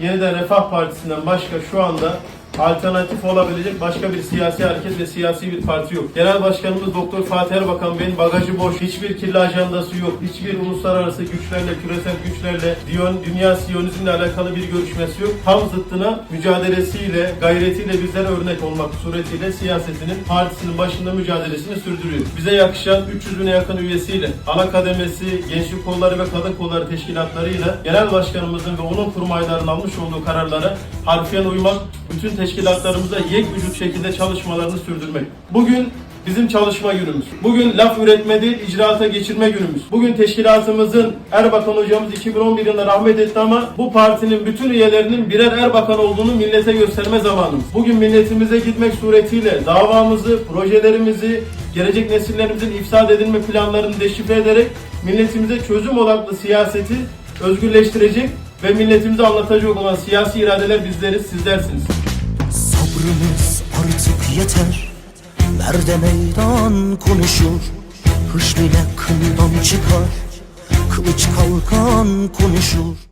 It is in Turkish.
Yeniden Refah Partisi'nden başka şu anda alternatif olabilecek başka bir siyasi hareket ve siyasi bir parti yok. Genel Başkanımız Doktor Fatih Erbakan Bey'in bagajı boş, hiçbir kirli ajandası yok, hiçbir uluslararası güçlerle, küresel güçlerle, diyon, dünya siyonizmle alakalı bir görüşmesi yok. Tam zıttına mücadelesiyle, gayretiyle bizlere örnek olmak suretiyle siyasetinin, partisinin başında mücadelesini sürdürüyor. Bize yakışan 300 bine yakın üyesiyle, ana kademesi, gençlik kolları ve kadın kolları teşkilatlarıyla genel başkanımızın ve onun kurmaylarının almış olduğu kararlara harfiyen uymak, bütün teşkilatlarımıza yek vücut şekilde çalışmalarını sürdürmek. Bugün bizim çalışma günümüz. Bugün laf üretme değil, icraata geçirme günümüz. Bugün teşkilatımızın Erbakan hocamız 2011 yılında rahmet etti ama bu partinin bütün üyelerinin birer Erbakan olduğunu millete gösterme zamanımız. Bugün milletimize gitmek suretiyle davamızı, projelerimizi, gelecek nesillerimizin ifsad edilme planlarını deşifre ederek milletimize çözüm odaklı siyaseti özgürleştirecek ve milletimize anlatacak olan siyasi iradeler bizleriz, sizlersiniz. Sabrımız artık yeter. Nerede meydan konuşur? Hış bile kından çıkar. Kılıç kalkan konuşur